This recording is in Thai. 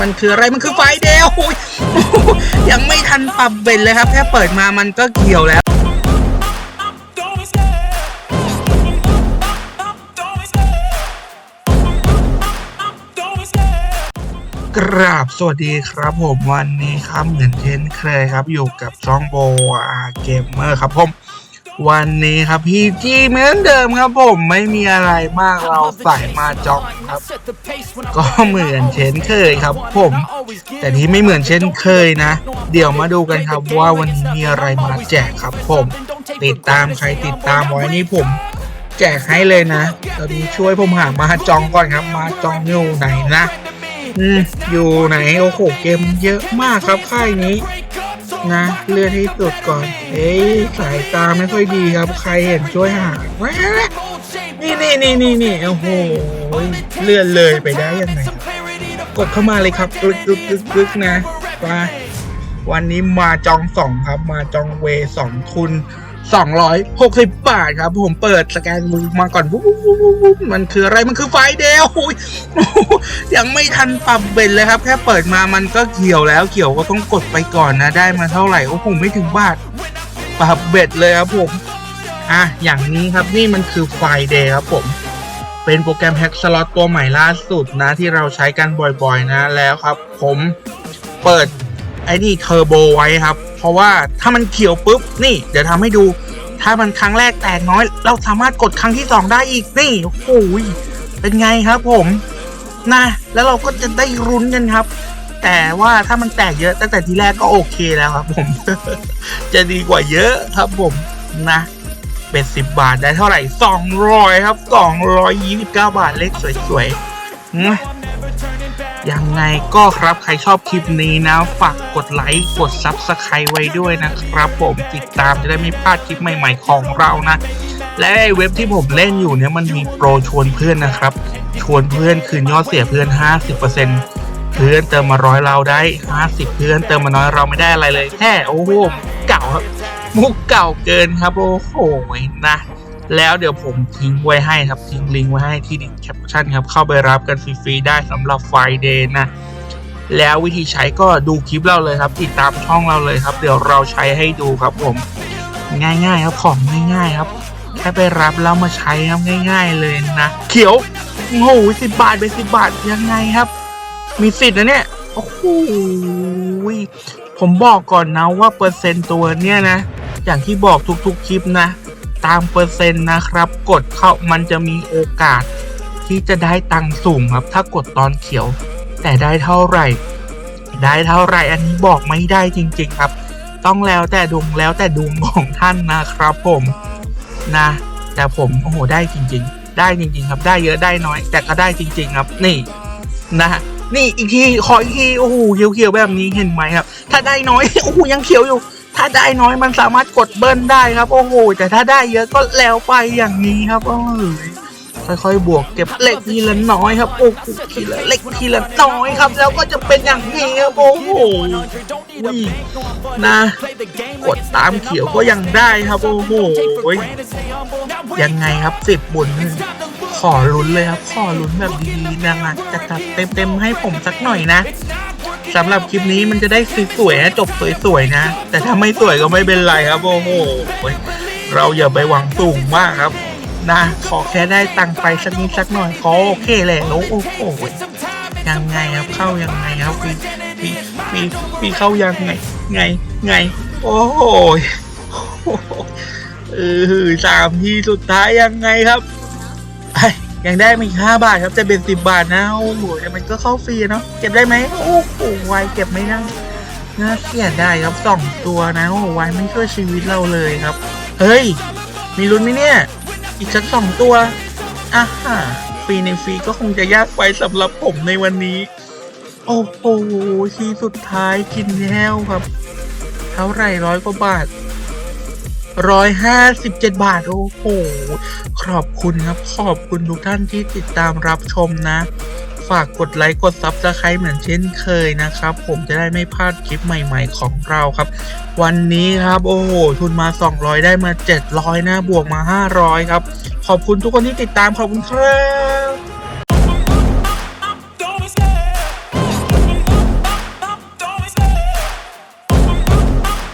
มันคืออะไร มันคือไฟเดลโอ้ยยังไม่ทันปรับเบนเลยครับ แค่เปิดมามันก็เกี่ยวแล้ว กราบสวัสดีครับผมวันนี้ครับเหมือนเช่นเคยครับ อยู่กับช่องโบอาเกมเมอร์ครับผม วันนี้ครับพี่จีเหมือนเดิมครับผมไม่มีอะไรมากเราใส่มาจ็อกครับ ก็เหมือนเช่นเคยครับผม แต่ที่ไม่เหมือนเช่นเคยนะ เดี๋ยวมาดูกันครับว่าวันนี้มีอะไรมาแจกครับผม ติดตามใครติดตามไว้นี่ผม แจกให้เลยนะตอนนี้ช่วยผมหามาจองก่อนครับ มาจองอยู่ไหนนะ อืมอยู่ไหนโอ้โหเกมเยอะมากครับค่ายนี้ นะเลือดให้สุดก่อน เอ้ยสายตาไม่ค่อยดีครับ ใครเห็นช่วยหาแว๊บนี่นี่นี่นี่นี่โอ้โหเลื่อนเลยไปได้ยังไงกดเข้ามาเลยครับลึกลึกลึกลึกนะไปวันนี้มาจองสองครับ มาจองเวสองทุน 260 บาทครับ ผมเปิดสแกนมือมาก่อนวุ้บวุ้บวุ้บวุ้วมันคืออะไรมันคือไฟเดลยยังไม่ทันปรับเบนเลยครับ แค่เปิดมามันก็เกี่ยวแล้วเกี่ยวก็ต้องกดไปก่อนนะ ได้มาเท่าไหร่โอ้โหไม่ถึงบาทปรับเบ็ดเลยครับผมอะอย่างนี้ครับนี่มันคือไฟเดย์ครับผมเป็นโปรแกรมแฮ็กสล็อตตัวใหม่ล่าสุดนะที่เราใช้กันบ่อยๆนะแล้วครับ ผมเปิดไอ้นี่เทอร์โบไว้ครับ เพราะว่าถ้ามันเขียวปุ๊บนี่ เดี๋ยวทำให้ดู ถ้ามันครั้งแรกแตกน้อย เราสามารถกดครั้งที่สองได้อีกนี่โอ้โหยเป็นไงครับผมนะแล้วเราก็จะได้รุ้นกันครับ แต่ว่าถ้ามันแตกเยอะตั้งแต่ทีแรกก็โอเคแล้วครับ ผม จะดีกว่าเยอะครับผมนะเป็นสิบบาทได้เท่าไหร่สองร้อยครับสองร้อยยี่สิบเก้าบาทเลขสวยๆ ยังไงก็ครับใครชอบคลิปนี้นะ ฝากกดไลค์ กดซับสไครต์ไว้ด้วยนะครับผมติดตามจะได้ไม่พลาดคลิปใหม่ๆของเรานะ และไอเว็บที่ผมเล่นอยู่เนี่ยมันมีโปรชวนเพื่อนนะครับ ชวนเพื่อนคืนยอดเสียเพื่อน 50%เพื่อนเติมมาร้อยเราได้ 50 เพื่อนเติมมาน้อยเราไม่ได้อะไรเลยแค่โอ้โหเก่าครับมุกเก่าเกินครับโอ้โหนะ แล้วเดี๋ยวผมทิ้งไว้ให้ครับทิ้งลิงก์ไว้ให้ที่ดิสแคปชั่นครับ เข้าไปรับกันฟรีๆได้สำหรับไฟเดย์นะ แล้ววิธีใช้ก็ดูคลิปเราเลยครับ ติดตามช่องเราเลยครับ เดี๋ยวเราใช้ให้ดูครับผมง่ายๆครับของง่ายๆครับแค่ไปรับแล้วมาใช้ครับง่าย ๆเลยนะเขียวโอ้โหสิบบาทไปสิบบาทยังไงครับ มีสิทธิ์นะเนี่ยโอ้โหผมบอกก่อนนะว่าเปอร์เซ็นต์ตัวเนี่ยนะ อย่างที่บอกทุกๆคลิปนะ ตามเปอร์เซ็นต์นะครับ กดเข้ามันจะมีโอกาส ที่จะได้ตังค์สูงครับ ถ้ากดตอนเขียว แต่ได้เท่าไหร่ ได้เท่าไหร่อันนี้บอกไม่ได้จริง ๆ ครับ ต้องแล้วแต่ดวงแล้วแต่ดวงของท่านนะครับ ผมนะ แต่ผมโอ้โหได้จริง ๆ ได้จริง ๆ ครับ ได้เยอะได้น้อย แต่ก็ได้จริง ๆ ครับ นี่นะนี่อีกทีขออีกทีโอ้โหเขียวๆแบบนี้เห็นไหมครับ ถ้าได้น้อยโอ้โหยังเขียวอยู่ ถ้าได้น้อยมันสามารถกดเบิ้ลได้ครับโอ้โหแต่ถ้าได้เยอะก็แล้วไปอย่างนี้ครับโอ้ยค่อยๆ บวกเก็บเล็กทีละน้อยครับโอ้โหทีละเล็กทีละน้อยครับ แล้วก็จะเป็นอย่างนี้ครับโอ้โหยนะ กดตามเขียวก็ยังได้ครับโอ้โหยังไงครับสิบบุญขอลุ้นเลยครับ ขอลุ้นแบบดีๆนะจะตัดเต็มๆให้ผมสักหน่อยนะ สำหรับคลิปนี้มันจะได้สวยๆนะจบสวยๆนะ แต่ถ้าไม่สวยก็ไม่เป็นไรครับ โอ้โหเราอย่าไปหวังสูงมากครับ นะ ขอแค่ได้ตังค์ไปสักนิดสักหน่อยขอโอเคแหล้วโอ้โหยังไงครับเข้ายังไงครับพี่พี่พี่พี่เข้ายังไง ไงไง โอ้โหเออสามทีสุดท้ายยังไงครับไอ้ ยังได้มาอีกห้าบาทครับจะเป็นสิบบาทนะโอ้โหแต่มันก็เข้าฟรีเนาะเก็บได้ไหมโอ้โหวายเก็บไม่ได้น่าเสียดายครับสองตัวนะโอ้โหวายไม่ช่วยชีวิตเราเลยครับ เฮ้ย มีลุ้นไหมเนี่ย อีกสักสองตัวอะฮะฟรีในฟรีก็คงจะยากไปสำหรับผมในวันนี้ โอ้โหทีสุดท้ายกินแห้วครับ เท่าไหร่ร้อยกว่าบาท ร้อยห้าสิบเจ็ดบาท โอ้โห ขอบคุณครับ ขอบคุณทุกท่านที่ติดตามรับชมนะ ฝากกดไลค์กดซับสไครต์เหมือนเช่นเคยนะครับ ผมจะได้ไม่พลาดคลิปใหม่ๆของเราครับ วันนี้ครับโอ้โห ทุนมา 200 ได้มา 700 นะ บวกมา 500 ครับ ขอบคุณทุกคนที่ติดตามขอบคุณครับ